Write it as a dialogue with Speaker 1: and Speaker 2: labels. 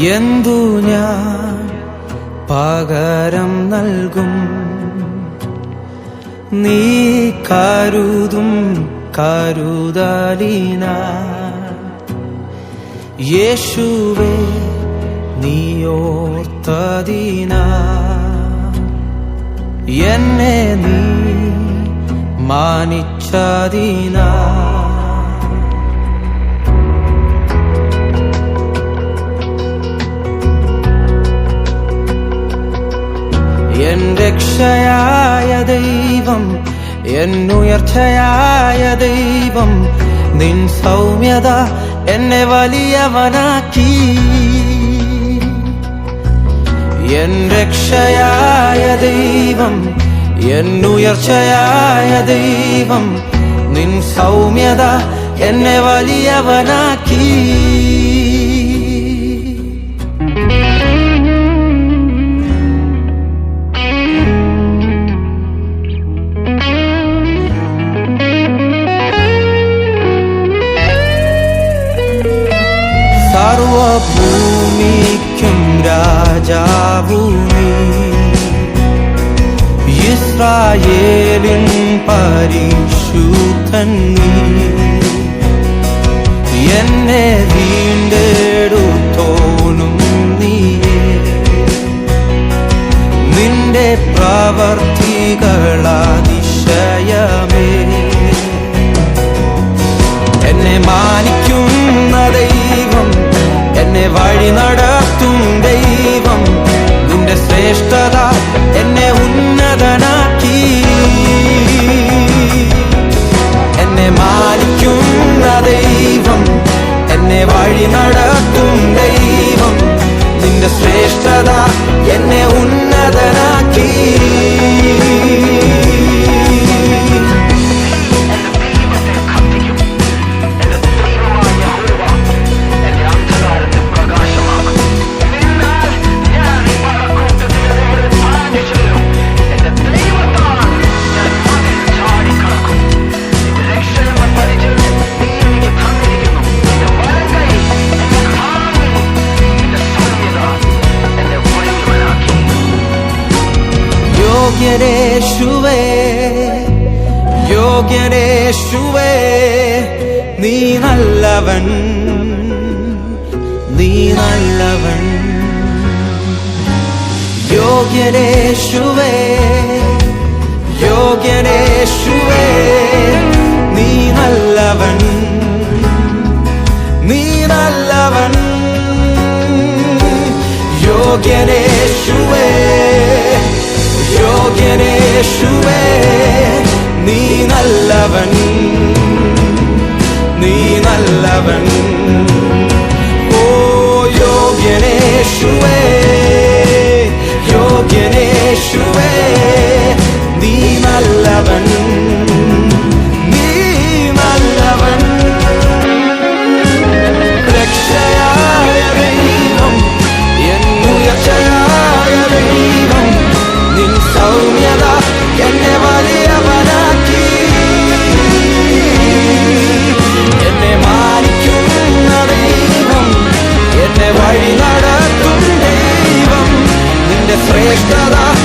Speaker 1: എന്തു ഞാൻ പകരം നൽകും? നീ കരുതും കരുതലിന. യേശുവേ നീയോർത്തതിന. എന്നെ നീ മാനിച്ചതിനാ. രക്ഷയായ ദൈവം എന്നുയർച്ചയായ ദൈവം നിൻ സൗമ്യത എന്നെ വലിയവനാക്കി. എൻ രക്ഷയായ ദൈവം എന്നുയർച്ചയായ ദൈവം നിൻ സൗമ്യത എന്നെ വലിയവനാക്കി. രാജാവു നീ ഇസ്രായേലിൻ പരിശുദ്ധൻ എന്നെ വീണ്ടെടുത്തോണും നീയേ നിന്റെ പ്രവർത്തികളാതിശയമേ. എന്നെ മാനിക്കുന്ന ദൈവം എന്നെ വഴി നിന്റെ ശ്രേഷ്ഠത എന്നെ ഉന്നതനാക്കി എന്നെ മാനിക്കുന്ന ദൈവം എന്നെ വഴി നടത്തും ദൈവം നിന്റെ ശ്രേഷ്ഠത എന്നെ ഉന്നതനാക്കി യോഗ്യനേശുവേ യോഗ്യനേശുവേ നീ നല്ലവൻ നീ നല്ലവൻ. യോഗ്യനേശുവേ യോഗ്യനേശുവേ നീ നല്ലവൻ നീ നല്ലവൻ. യോഗ്യനേശുവേ യോഗ്യനേശുവേ നീ നല്ലവൻ. നീ നല്ലവൻ. ഓ യോഗ്യനേശുവേ യോഗ്യനേശുവേ നീ നല്ലവൻ. എന്നെ